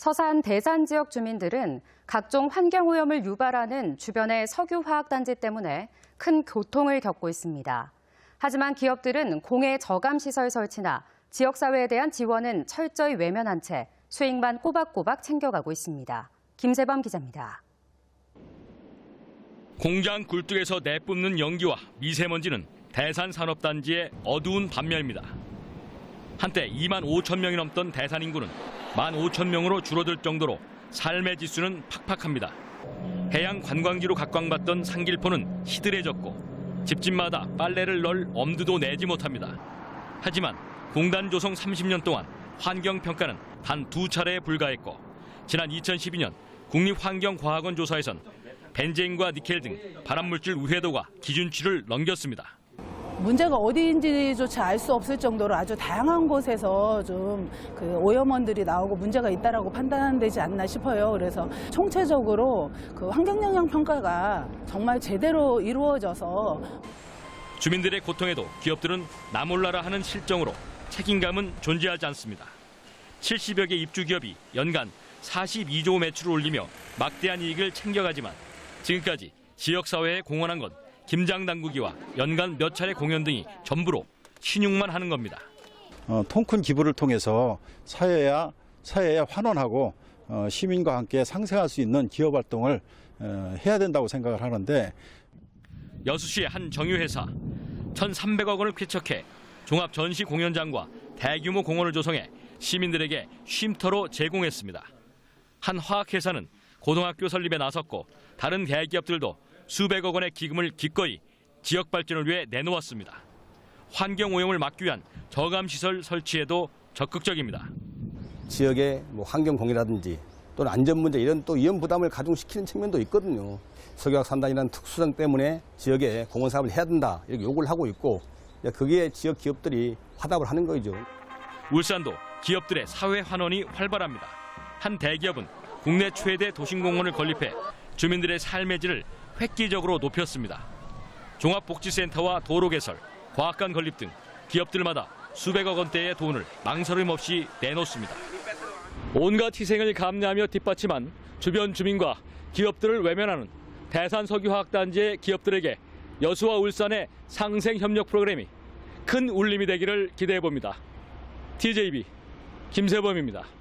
서산 대산 지역 주민들은 각종 환경오염을 유발하는 주변의 석유화학단지 때문에 큰 고통을 겪고 있습니다. 하지만 기업들은 공해 저감시설 설치나 지역사회에 대한 지원은 철저히 외면한 채 수익만 꼬박꼬박 챙겨가고 있습니다. 김세범 기자입니다. 공장 굴뚝에서 내뿜는 연기와 미세먼지는 대산 산업단지의 어두운 반면입니다. 한때 2만 5천 명이 넘던 대산 인구는 1 만 5천 명으로 줄어들 정도로 삶의 지수는 팍팍합니다. 해양 관광지로 각광받던 상길포는 시들해졌고 집집마다 빨래를 널 엄두도 내지 못합니다. 하지만 공단 조성 30년 동안 환경 평가는 단 두 차례에 불과했고 지난 2012년 국립환경과학원 조사에선 벤젠과 니켈 등 발암물질 우회도가 기준치를 넘겼습니다. 문제가 어디인지조차 알 수 없을 정도로 아주 다양한 곳에서 좀 그 오염원들이 나오고 문제가 있다라고 판단되지 않나 싶어요. 그래서 총체적으로 그 환경 영향 평가가 정말 제대로 이루어져서 주민들의 고통에도 기업들은 나몰라라 하는 실정으로 책임감은 존재하지 않습니다. 70여 개 입주 기업이 연간 42조 매출을 올리며 막대한 이익을 챙겨가지만 지금까지 지역 사회에 공헌한 건 김장 당구기와 연간 몇 차례 공연 등이 전부로 신용만 하는 겁니다. 어, 통큰 기부를 통해서 사회야 사회에 환원하고 어, 시민과 함께 상생할 수 있는 기업 활동을 어, 해야 된다고 생각을 하는데 여수시의 한 정유회사 1,300억 원을 쾌척해 종합 전시 공연장과 대규모 공원을 조성해 시민들에게 쉼터로 제공했습니다. 한 화학회사는 고등학교 설립에 나섰고 다른 대기업들도 수백억 원의 기금을 기꺼이 지역 발전을 위해 내놓았습니다. 환경 오염을 막기 위한 저감 시설 설치에도 적극적입니다. 지역의 뭐 환경 공해라든지 또는 안전 문제 이런 또 위험 부담을 가중시키는 측면도 있거든요. 석유화학 산단이라는 특수성 때문에 지역에 공원 사업을 해야 된다 이렇게 요구를 하고 있고 그게 지역 기업들이 화답을 하는 거죠. 울산도 기업들의 사회 환원이 활발합니다. 한 대기업은 국내 최대 도심공원을 건립해 주민들의 삶의 질을 획기적으로 높였습니다. 종합복지센터와 도로 개설, 과학관 건립 등 기업들마다 수백억 원대의 돈을 망설임 없이 내놓습니다. 온갖 희생을 감내하며 뒷받침한 주변 주민과 기업들을 외면하는 대산 석유화학단지의 기업들에게 여수와 울산의 상생 협력 프로그램이 큰 울림이 되기를 기대해 봅니다. TJB 김세범입니다.